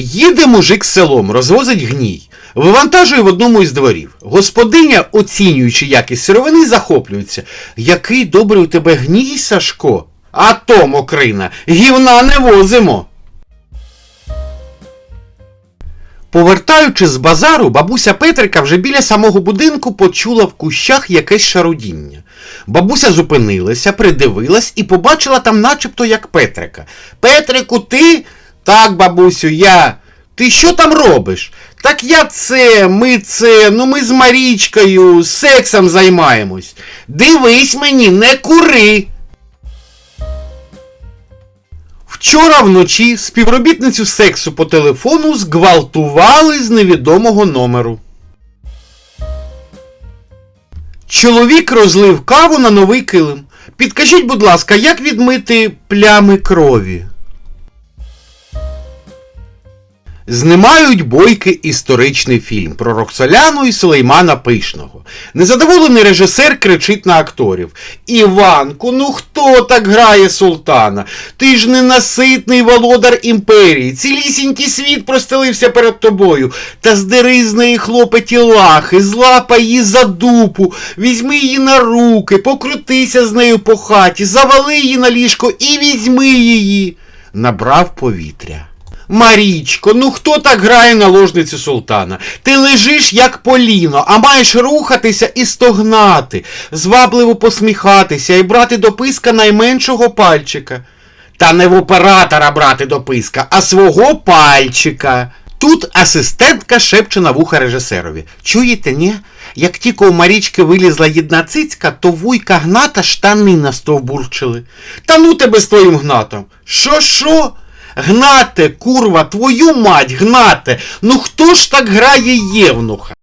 Їде мужик селом, розвозить гній. Вивантажує в одному із дворів. Господиня, оцінюючи якість сировини, захоплюється. Який добрий у тебе гній, Сашко? А то, мокрина, гівна не возимо. Повертаючи з базару, бабуся Петрика вже біля самого будинку почула в кущах якесь шарудіння. Бабуся зупинилася, придивилась і побачила там начебто як Петрика. Петрику, ти? Так, бабусю, я. Ти що там робиш? Так я це, ми це, ну ми з Марічкою сексом займаємось. Дивись мені, не кури. Вчора вночі співробітницю сексу по телефону зґвалтували з невідомого номеру. Чоловік розлив каву на новий килим. Підкажіть, будь ласка, як відмити плями крові? Знімають бойки історичний фільм про Роксоляну і Сулеймана Пишного. Незадоволений режисер кричить на акторів: Іванку, ну хто так грає султана? Ти ж ненаситний володар імперії. Цілісінький світ простелився перед тобою. Та здери з неї хлопеті лахи, злапай її за дупу, візьми її на руки, покрутися з нею по хаті, завали її на ліжко і візьми її. Набрав повітря. Марічко, ну хто так грає на ложниці султана? Ти лежиш як поліно, а маєш рухатися і стогнати, звабливо посміхатися і брати до писка найменшого пальчика. Та не в оператора брати до писка, а свого пальчика. Тут асистентка шепче на вуха режисерові. Чуєте, ні? Як тільки у Марічки вилізла єдна цицька, то вуйка гната штани настовбурчили. Та ну тебе з твоїм гнатом. Що, що? Гнате, курва, твою мать, гнате. Ну хто ж так грає євнуха?